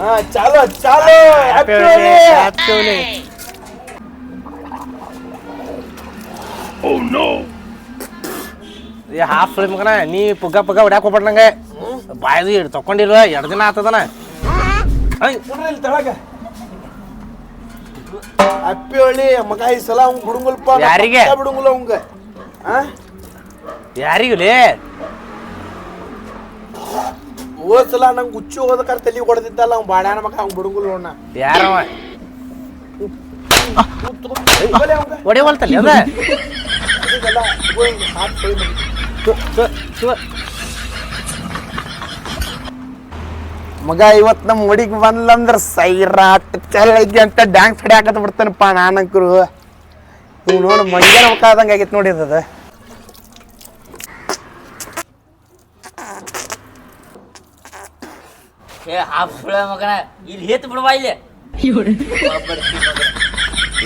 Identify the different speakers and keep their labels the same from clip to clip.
Speaker 1: ಹಾ ಚಾಲು ಚಾಲು
Speaker 2: Holi. Happy Holi. ಏ ಹಾಫ್ ಫಿಲ್ಮ್ ಕಣ ನೀ ಪುಗ್ಗ ಪುಗ್ಗ ಹೊಡ್ಯಾಕ ಹೋಗ್ಬೇಡ ನಂಗೆ ಬಾಯ್ದು ಇಡ್ ತಕೊಂಡಿಲ್ವ ಎರಡು ದಿನ ಆತದನ
Speaker 1: ಅಪ್ಪಿ ತೆಳಗ ಹೊಳಿ ಮಗ ಈ ಸಲ ಅವ್ನ್ ಬಿಡುಂಗಲ್ಪ
Speaker 2: ಯಾರಿಗೆ?
Speaker 1: ಬಿಡುಂಗಲ್ಲ ಅವಂಗ ಹಾ
Speaker 2: ಯಾರಿಗುಲೇ
Speaker 1: ಹೋದ್ ಸಲ ನಂಗೆ ಹುಚ್ಚು ಹೋದಕ್ಕಾರ ತಲೆ ಹೊಡೆದಿದ್ದಲ್ಲ ಅವ್ನು ಬಾಡ್ಯಾನ ಮಕ್ಕ ಅವ್ನು ಬಿಡುಂಗಿಲ್ಲ ನೋಡ
Speaker 2: ಯಾರವ ಹೊಡಿವಲ್ತಲ್ಲಿ ಅದ.
Speaker 1: ಮಗ ಇವತ್ ನಮ್ ಹುಡುಗಿ ಬಂದ್ಲಂದ್ರ ಸೈರಾಟ್ ಐತಿ ಅಂತ ಡ್ಯಾನ್ಸ್ ಹೊಡ್ಯಾಕತ್ ಬಿಡ್ತಾನಪ್ಪ ನಾನಂಕರು. ಇವ್ ನೋಡು ಮಂಗ್ಯಾನ ಮುಖಾದಂಗ ಆಗೈತ್ ನೋಡಿ ಅದ.
Speaker 3: ಏ ಹಾಫ್ ಸುಳ ಮಗನ ಇಲ್ಲಿ ಹೇತ್ ಬಿಡುವ ಇಲ್ಲಿ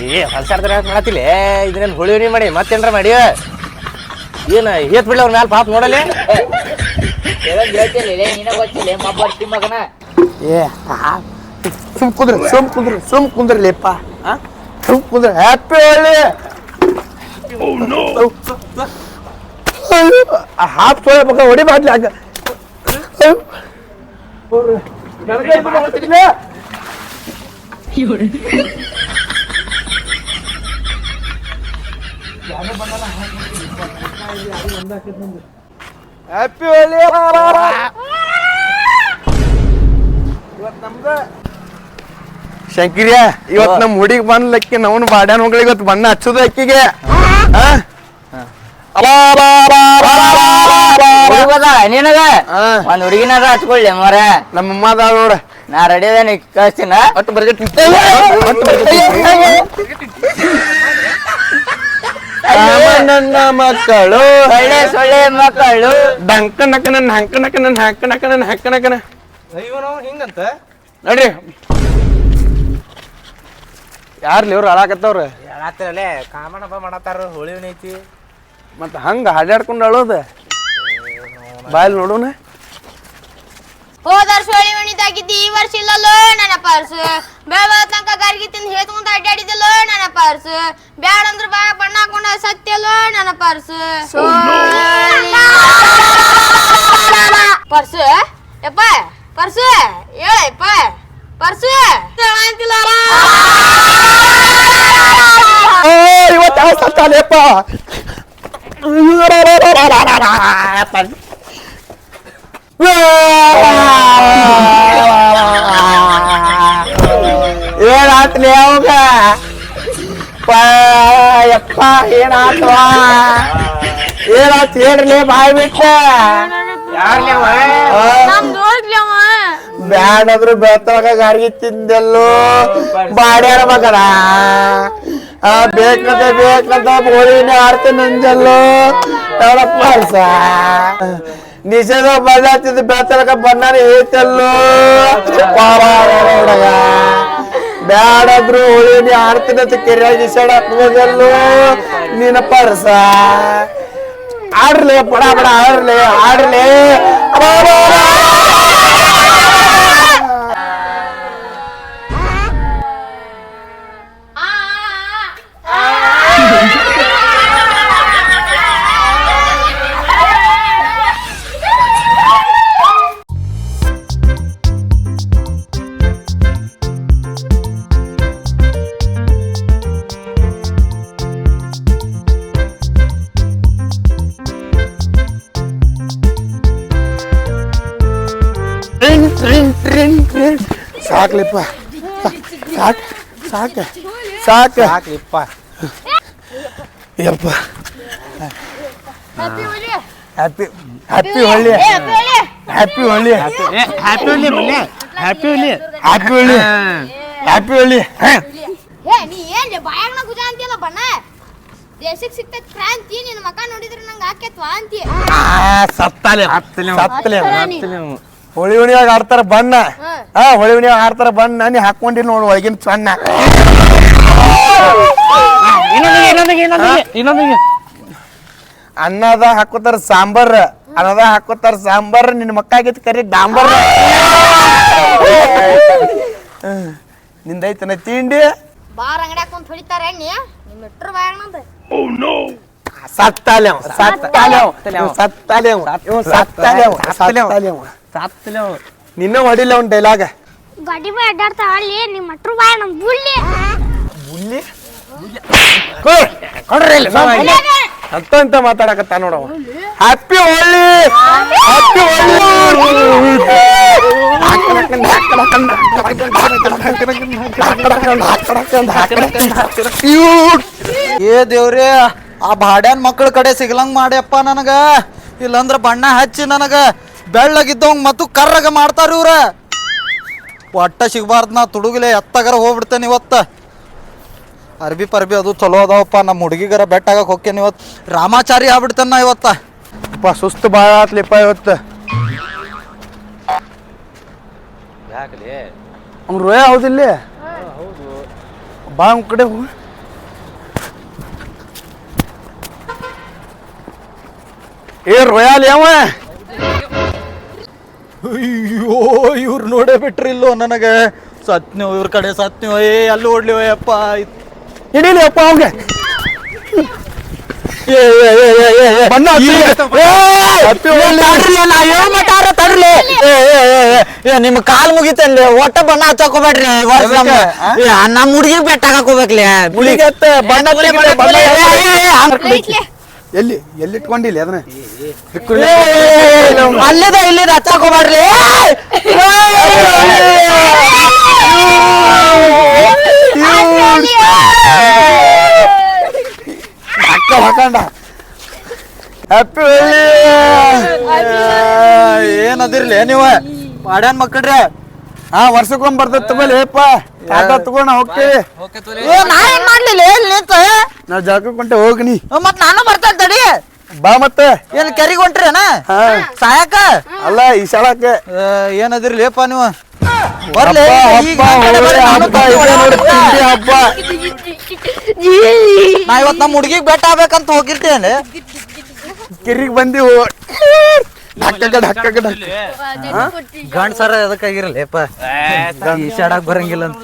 Speaker 2: ಏ ಹೊಲ್ಸಾಡ್ತಾರೆ ಮಾಡತಿಲ್ಲ ಮಾಡತ್ತಿಲ್ಲ ಇದನ್ನೇನು ಹುಳಿ ಮಾಡಿ ಮತ್ತೇನ್ರ ಮಾಡಿ ಏನ ಹೇತ್ ಬಿಡ್ಲಿ ಅವ್ರ ಮ್ಯಾಲ ಪಾಪ ನೋಡಲಿ
Speaker 3: ಹೇಳ್ತಿಲ್ಲ ನೀನ ಗೊತ್ತಿಲ್ಲ ಮಬ್ಬರ್ತಿ ಮಗನ
Speaker 1: ಏ ಸುಮ್ ಕುಂದ್ರ ಸುಮ್ ಕುಂದ್ರ ಸುಮ್ ಕುಂದ್ರಲಿಪ್ಪ ಸುಮ್ ಕುಂದ್ರ ಹ್ಯಾಪಿ ಹೊಳ್ಳಿ ಹಾಫ್ ಸೋಳೆ ಮಗ ಹೊಡಿ ಮಾಡ್ಲಿ ಹಂಗ ಹ್ಯಾಪಿ ಹೊಳ್ಳಿ ಇವತ್ತು ನಮ್ದ ಶಂಕಿರ್ಯ ಇವತ್ ನಮ್ ಹುಡುಗಿ ಬಂದ್ಲಕ್ಕಿ ನವನ್ ಬಾಡ್ಯಾನ ಮಗಳಿಗೆ ಇವತ್ತು ಬಣ್ಣ ಹಚ್ಚೋದು ಅಕ್ಕಿಗೆ.
Speaker 3: ನಿನಗ ಒಂದ್ ಹುಡುಗಿನಾರ ಹಚ್ಕೊಳ್ಳಿ ಮರ.
Speaker 1: ನಮ್ಮ ಅಮ್ಮ ಅದಾಳ ನೋಡ.
Speaker 3: ನಾ ರೆಡಿ ಅದೇನಿ ಕಳಿಸ್ತೀನ
Speaker 1: ಒಟ್ಟು ಬರ್ಗಟ್ ನನ್ನ ಮಕ್ಕಳು.
Speaker 3: ಒಳ್ಳೆ ಸೊಳ್ಳೆ ಮಕ್ಕಳು.
Speaker 1: ಡಂಕ ನನ್ನ ಹಂಕ ನನ್ನ ಹಂಕ ನನ್ನ ಹಂಕ ನಕನ
Speaker 2: ಹಿಂಗಂತ?
Speaker 1: ನೋಡ್ರಿ. ಯಾರ್ಲಿ ಇವ್ರು ಹಾಳಾಕತ್ತವ್ರು?
Speaker 2: ಹೇಳತ್ತಿರಲೇ ಕಾಮಣ ಹಬ್ಬ ಮಾಡತ್ತಾರ ಹೋಳಿ ಐತಿ.
Speaker 1: ಮತ್ತ ಹಂಗ ಹಾಡಾಡ್ಕೊಂಡು ಅಳೋದ? ಬಾಯಲ್ಲಿ ನೋಡೋಣ
Speaker 4: ಹೋದ ವರ್ಷ ಹೋಳಿ ಮಣಿದಾಗಿದ್ದಿ ಈ ವರ್ಷ ಇಲ್ಲಲ್ಲೋ ನನ್ನ ಪರ್ಸ್. ಬೆಳ ತನಕ ಗರ್ಗಿ ತಿಂದು ಹೇತ್ಕೊಂತ ಅಡ್ಡಾಡಿದಲ್ಲೋ ನನ್ನ ಪರ್ಸ್. ಬ್ಯಾಡ ಅಂದ್ರೆ ಬಾ ಬಣ್ಣ ಹಾಕೊಂಡ ಸತ್ಯಲ್ಲೋ ನನ್ನ ಪರ್ಸ್. ಪರ್ಸ್? ಯಪ್ಪ ಪರ್ಸ್? ಹೇಳಪ್ಪ ಪರ್ಸ್? ಅಂತಿಲ್ಲ
Speaker 1: ಇವತ್ತು ಯಾವ ಸತ್ತಾನೆಪ್ಪ ಏನಾತ್ಲಿ ಅವಾಗ ಯಪ್ಪ ಏನಾತ್ವ ಏನಾತ್ ಹೇಳ್ರಿ ಬಾಯ್ ಬಿಟ್ಟ ಬ್ಯಾಡಾದ್ರು ಬೆತ್ತವಾಗ ಗಾರಿಗೆ ತಿಂದೆಲ್ಲೋ ಬಾಡ್ಯಾರ ಮಗನ ಆ ಬೇಕಂತ ಬೇಕಂತ ಬೋಳಿನ ಆಡ್ತೀನಿ ಅಂದೆಲ್ಲೋ ನೋಡಪ್ಪ ಸ ನಿಷೇಧ ಬಳ್ಳಾತಿದ್ದು ಬೆತ್ತವಾಗ ಬಣ್ಣನ ಐತಲ್ಲೋ ಹುಡುಗ ಬ್ಯಾಡಾದ್ರು ಹೋಳಿನಿ ಆಡ್ತೀನಿ ಅಂತ ಕೆರೆಯಾಗಿ ನಿಷೇಧ ಹಾಕ್ಬೋದಲ್ಲೋ ನಿನ್ನ ಪರ್ಸ ಆಡ್ರಲಿ ಬಡ ಬಡ ಆಡ್ರಲಿ ಆಡ್ರಲಿ ಟ್ರಿನ್ ಟ್ರಿನ್ ಟ್ರಿನ್ ಸಾಕ್ಲಿಪ್ಪ. ಸಾಕ್ ಸಾಕ. ಸಾಕ.
Speaker 2: ಸಾಕ್ಲಿಪ್ಪ.
Speaker 1: ಯಪ್ಪ. Happy
Speaker 4: happy happy Holi
Speaker 1: happy Holi
Speaker 2: happy Holi ಮೊನ್ನೆ happy Holi
Speaker 1: happy Holi happy ಹೊಳ್ಳಿ
Speaker 4: ಏ ನೀ ಏನ್ ಬಾಯಾಗನ ಗುಜ ಅಂತೀಯಲ್ಲ ಬಣ್ಣ? ದೇಶಕ್ಕೆ ಸಿಕ್ತ ಕ್ರಾಂತಿ ನಿನ್ನ ಮಕ ನೋಡಿದ್ರೆ ನಂಗೆ ಹಾಕೇತ್ವಾ ಅಂತೀಯ?
Speaker 1: ಸತ್ತಲೆ.
Speaker 2: ಹತ್ತಲೆ
Speaker 1: ಹತ್ತಲೆ
Speaker 4: ಹತ್ತಲೆ.
Speaker 1: ಹೋಳಿ ಹುಣಿಯಾಗ ಆಡ್ತಾರ ಬಣ್ಣ. ಹಾ. ಹೋಳಿ ಹುಣಿಯಾಗ ಆಡ್ತಾರ ಬಣ್ಣ ನೀ ಹಾಕೊಂಡಿಲ್ಲ ನೋಡು ಒಳಗಿನ ಸಣ್ಣ. ಅನ್ನದ ಹಾಕೋತಾರ ಸಾಂಬಾರ್ ಅನ್ನದ ಹಾಕೋತಾರ ಸಾಂಬಾರ್ ನಿನ್ನ ಮಕ್ಕ ಆಗೈತಿ ಕರಿ ಡಾಂಬರ್. ನಿಂದೈತನ ತಿಂಡಿ?
Speaker 4: ಬಾರ್ ಅಂಗಡ್ಯಾಗ ಕುಂತ ಹೊಡಿತಾರ ಎಣ್ಣಿ. ನಿಮ್ಮ ಇಟ್ರು ಬಾಯಣ್ಣಂದ
Speaker 1: ಓ ನೋ ಸತ್ತಾಲೆ ಸತ್ತಾಲೆ ಸತ್ತಾಲೆ ಸತ್ತಾಲೆ ಸತ್ತಾಲೆ ಅವ. ನಿನ್ನ ಹೊಡಿಲ್ಲ ಅವ್ನ ಡೈಲಾಗ
Speaker 5: ಗಾಡಿ ಬಾಯ್ ಅಡ್ಡಾಡ್ತಾ ಅಲ್ಲಿ ನಿಮ್ಮ ಹಟ್ರು ಬಾಯ್ ನಮ್ ಬುಳ್ಳಿ.
Speaker 1: ಬುಲ್ಲಿ ಅಂತ ಅಂತ ಮಾತಾಡಕತ್ತ ನೋಡವ ಹ್ಯಾಪಿ ಹೋಳಿ ಹ್ಯಾಪಿ
Speaker 6: ಏ ದೇವ್ರೇ ಆ ಬಾಡ್ಯಾನ್ ಮಕ್ಳ ಕಡೆ ಸಿಗ್ಲಂಗ್ ಮಾಡ್ಯಪ್ಪ ನನಗ. ಇಲ್ಲಂದ್ರ ಬಣ್ಣ ಹಚ್ಚಿ ನನಗ. ಬೆಳ್ಳಗಿದ್ದವಂಗ್ ಮತ್ತು ಕರ್ರಗ ಮಾಡ್ತಾರ ಇವ್ರ. ಒಟ್ಟ ಸಿಗಬಾರ್ದು ನಾ ತುಡುಗಿಲೆ ಎತ್ತಗರ ಹೋಗ್ಬಿಡ್ತೇನೆ ಇವತ್ತ. ಅರ್ಬಿ ಪರ್ಬಿ ಅದು ಚಲೋ ಅದಾವಪ್ಪ ನಮ್ಮ ಹುಡುಗಿಗರ ಬೆಟ್ಟಾಗಕ್ಕೆ ಹೋಗ್ತೇನೆ ಇವತ್ತು. ರಾಮಾಚಾರಿ ಆಗ್ಬಿಡ್ತೇನೆ ನಾ ಇವತ್ತ.
Speaker 1: ಅಪ್ಪ ಸುಸ್ತು ಭಾಳ ಆತ್ಲಿಪ್ಪ ಇವತ್ತು. ಅವ್ನು ರೋಯ ಹೌದಿಲ್ಲ ಬಾ ಅವ್ನ ಕಡೆ ಹೋಗಿ. ಏ ರೋಯಾಲಿ ಅವ?
Speaker 6: ಅಯ್ಯೋ ಇವ್ರು ನೋಡೇ ಬಿಟ್ರಿ ಇಲ್ಲೋ ನನಗೆ ಸತ್ನೋ ಇವ್ರ ಕಡೆ ಸತ್ನೋ ಏ ಅಲ್ಲಿ ಓಡ್ಲಿ ಅಪ್ಪ
Speaker 1: ಹಿಡೀಲಿ ಅಪ್ಪ ಅವ್ಗೆ ಬಣ್ಣ
Speaker 6: ನಿಮ್ ಕಾಲ್ ಮುಗಿತಲ್ಲಿ ಒಟ್ಟ ಬಣ್ಣ ಹಚ್ಚಾಕೋಬೇಡ್ರಿ ನಮ್ ಹುಡುಗಿ ಬೆಟ್ಟ ಹಾಕೋಬೇಕ್ಲಿ
Speaker 1: ಬಣ್ಣ. ಎಲ್ಲಿ ಎಲ್ಲಿ ಇಟ್ಕೊಂಡಿಲ್ಲ ಅದನ್ನ
Speaker 6: ಅಲ್ಲಿದ ಇಲ್ಲಿದ ಹಚ್ಚಾಕೋಬೇಡ್ರಿ
Speaker 1: ಅಕ್ಕ ಹಾಕಂಡ ಹ್ಯಾಪಿ
Speaker 6: ಏನದಿರ್ಲಿ ನೀವ ಮಾಡ್ಯಾನ್ ಮಕ್ಕಳ್ರಿ
Speaker 1: ಹಾ ವರ್ಷಕ್ಕೊಮ್ಮೆ ಬರ್ತೈತೆ ತಗೊಳ್ಳಿ ಅಪ್ಪ ಟಾಟಾ ತಗೊಂಡ ಹೋಗ್ತೀವಿ.
Speaker 6: ಏ ನಾ ಏನ್ ಮಾಡ್ಲಿಲ್ಲ? ಏನ್ ನಿಂತ
Speaker 1: ನಾ ಜಾಗ ಕೊಂಟೆ ಹೋಗ್ನಿ.
Speaker 6: ಮತ್ ನಾನು ಬರ್ತಾ ತಡಿ.
Speaker 1: ಬಾ ಮತ್ತೆ.
Speaker 6: ಏನ್ ಕೆರಿಗೆ ಹೊಂಟ್ರೇನ?
Speaker 1: ಹಾ.
Speaker 6: ಸಾಯಕ?
Speaker 1: ಅಲ್ಲ ಈ ಶಾಳಕ್ಕೆ
Speaker 6: ಏನದಿರ್ಲಿಪ್ಪ ನೀವು? ಬರ್ಲಿ ಈಗ ಬರ್ರಿ, ನಾನು ಬರ್ತೀನಿ.
Speaker 1: ಹಬ್ಬ.
Speaker 6: ನಾ ಇವತ್ ನಮ್ಮ ಹುಡುಗಿಗೆ ಬೆಟ್ಟ ಆಗ್ಬೇಕಂತ ಹೋಗಿರ್ತೇನೆ
Speaker 1: ಕಿರಿಗ್ ಬಂದಿವು ಹಕ್ಕಗಡ ಹಕ್ಕಗಡ
Speaker 6: ಗಂಡ್ ಸರ ಎದಕ್ಕಾಗಿರಲ್ಲಪ್ಪ ಈಶಾಡಕ್ ಬರಂಗಿಲ್ಲ ಅಂತ.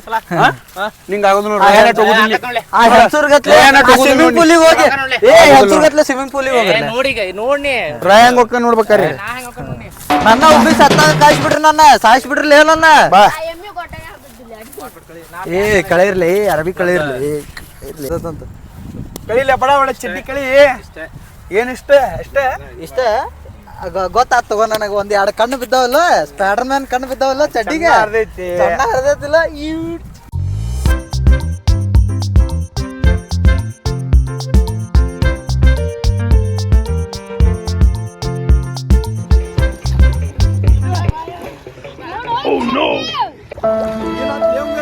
Speaker 1: ನಿಂಗ ಆಗೋದು ನೋಡಿ.
Speaker 6: ಆ ಹೆಸರುಗತ್ಲೆ ಸ್ವಿಮ್ಮಿಂಗ್ ಪೂಲಿಗೆ ಹೋಗಿ. ಏ ಹೆಸರುಗತ್ಲೆ ಸ್ವಿಮ್ಮಿಂಗ್ ಪೂಲಿಗೆ ಹೋಗಿ
Speaker 2: ನೋಡಿ ನೋಡ್ನಿ
Speaker 1: ರಾಯಂಗ್ ಹೋಗ್ಕ ನೋಡ್ಬೇಕಾರೆ.
Speaker 6: ನನ್ನ ಒಬ್ಬಿ ಸತ್ತಾಗ ಕಾಯಿಸ್ಬಿಡ್ರಿ ನನ್ನ. ಸಾಯಿಸ್ಬಿಡ್ರಿ ನನ್ನ.
Speaker 1: ಬಾ.
Speaker 6: ಏ ಕಳೆ ಇರ್ಲಿ ಅರಬಿ ಕಳೆ ಇರ್ಲಿ. ಅಂತ
Speaker 1: ಕಳಿಲೆ ಬಡ ಬಡ ಚಡ್ಡಿ ಕಳಿ. ಏನಿಷ್ಟ ಅಷ್ಟೇ
Speaker 6: ಇಷ್ಟ? ಗೊತ್ತಾತ್ ತಗೋ ನನಗೆ ಒಂದ್ ಎರಡು ಕಣ್ಣು ಬಿದ್ದಾವಲ್ಲ? ಸ್ಪೈಡರ್ ಮ್ಯಾನ್ ಕಣ್ಣು ಬಿದ್ದಾವಲ್ಲ ಚಡ್ಡಿಗೆ?
Speaker 1: ಸಣ್ಣ
Speaker 6: ಹರಿದೈತಿಲ್ಲ? ಈ
Speaker 1: ಲೇ ಅವ್ನ್ಗ?